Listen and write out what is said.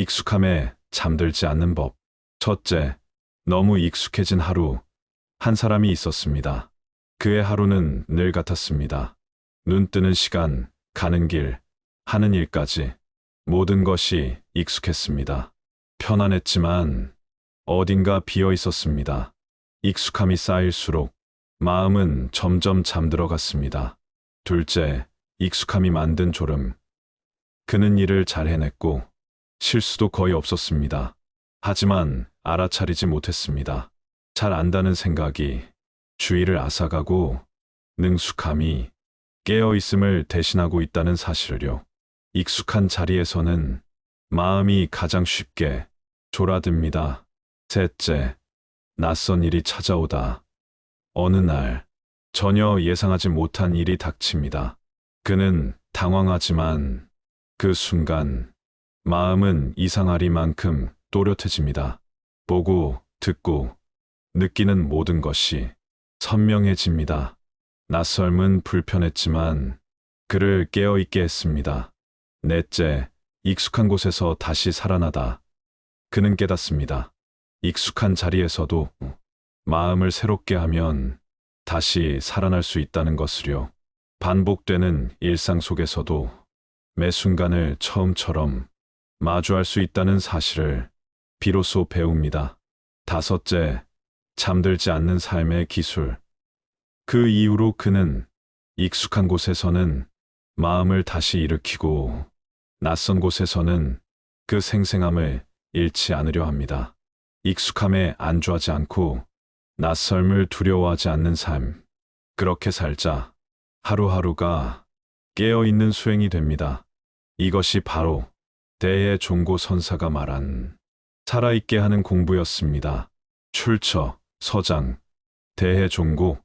익숙함에 잠들지 않는 법. 첫째, 너무 익숙해진 하루. 한 사람이 있었습니다. 그의 하루는 늘 같았습니다. 눈 뜨는 시간, 가는 길, 하는 일까지 모든 것이 익숙했습니다. 편안했지만 어딘가 비어 있었습니다. 익숙함이 쌓일수록 마음은 점점 잠들어 갔습니다. 둘째, 익숙함이 만든 졸음. 그는 일을 잘 해냈고 실수도 거의 없었습니다. 하지만 알아차리지 못했습니다. 잘 안다는 생각이 주위를 앗아가고 능숙함이 깨어 있음을 대신하고 있다는 사실을요. 익숙한 자리에서는 마음이 가장 쉽게 졸아듭니다. 셋째, 낯선 일이 찾아오다. 어느 날 전혀 예상하지 못한 일이 닥칩니다. 그는 당황하지만 그 순간 마음은 이상하리만큼 또렷해집니다. 보고, 듣고, 느끼는 모든 것이 선명해집니다. 낯설은 불편했지만 그를 깨어있게 했습니다. 넷째, 익숙한 곳에서 다시 살아나다. 그는 깨닫습니다. 익숙한 자리에서도 마음을 새롭게 하면 다시 살아날 수 있다는 것을요. 반복되는 일상 속에서도 매 순간을 처음처럼 마주할 수 있다는 사실을 비로소 배웁니다. 다섯째, 잠들지 않는 삶의 기술. 그 이후로 그는 익숙한 곳에서는 마음을 다시 일으키고 낯선 곳에서는 그 생생함을 잃지 않으려 합니다. 익숙함에 안주하지 않고 낯설음을 두려워하지 않는 삶. 그렇게 살자 하루하루가 깨어있는 수행이 됩니다. 이것이 바로 대의 종고 선사가 말한 살아있게 하는 공부였습니다. 출처, 서장, 대의 종고,